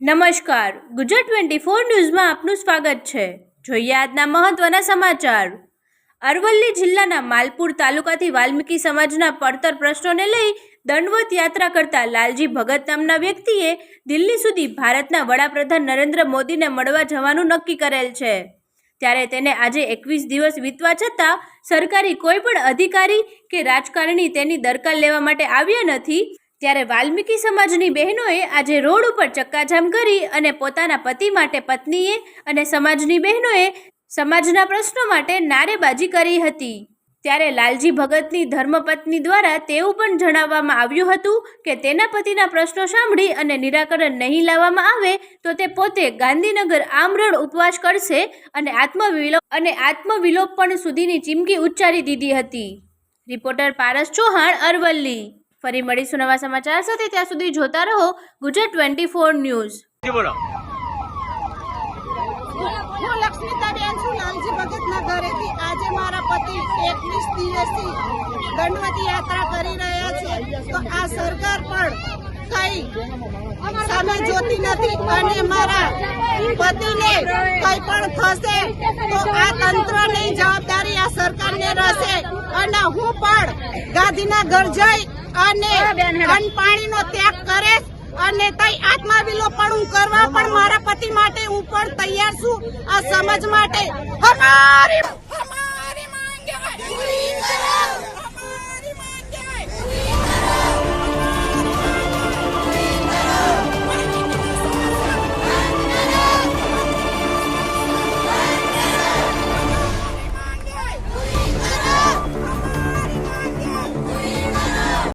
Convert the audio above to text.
નમસ્કાર. Gujarat twenty four ન્યૂઝમાં આપનું સ્વાગત છે. જોઈએ આજના મહત્વના સમાચાર. અરવલ્લી જિલ્લાના માલપુર તાલુકાથી વાલ્મીકી સમાજના પડતર પ્રશ્નોને લઈ દંડવત યાત્રા કરતા લાલજી ભગત નામના વ્યક્તિએ દિલ્હી સુધી ભારતના વડાપ્રધાન નરેન્દ્ર મોદીને મળવા જવાનું નક્કી કરેલ છે. ત્યારે તેને આજે એકવીસ દિવસ વીતવા છતાં સરકારી કોઈ પણ અધિકારી કે રાજકારણી તેની દરકાર લેવા માટે આવ્યા નથી. ત્યારે વાલ્મીકી સમાજની બહેનોએ આજે રોડ ઉપર ચક્કાજામ કરી અને પોતાના પતિ માટે પત્નીએ અને સમાજની બહેનોએ સમાજના પ્રશ્નો માટે નારેબાજી કરી હતી. ત્યારે લાલજી ભગતની ધર્મપત્ની દ્વારા તેવું પણ જણાવવામાં આવ્યું હતું કે તેના પતિના પ્રશ્નો સાંભળી અને નિરાકરણ નહીં લાવવામાં આવે તો તે પોતે ગાંધીનગર આમરણ ઉપવાસ કરશે અને આત્મવિલોપ અને આત્મવિલોપન સુધીની ચીમકી ઉચ્ચારી દીધી હતી. રિપોર્ટર પારસ ચૌહાણ અરવલ્લી. ફરી મળીશું નવા સમાચાર સાથે. ત્યાં સુધી જોતા રહો ગુજરાત ટ્વેન્ટી ફોર ન્યૂઝ. બોલો. હું લક્ષ્મીતાબેન છું લાલજી ભગતના ઘરેથી. આજે મારા પતિ એકવીસ દિવસથી દંડવતી યાત્રા કરી રહ્યા છે. તો આ સરકાર પણ કઈ સામે જોતી નથી અને મારા પતિને કઈ પણ થશે તો આ તંત્રની જવાબદારી આ સરકારને રહેશે. અને હું પણ ગાંધીનગર જઈ અને અન્ન પાણીનો ત્યાગ કરે અને તઈ આત્માવિલોપણ કરવા પણ મારા પતિ માટે હું પણ તૈયાર છું આ સમજ માટે. અમારી અમારી માંગે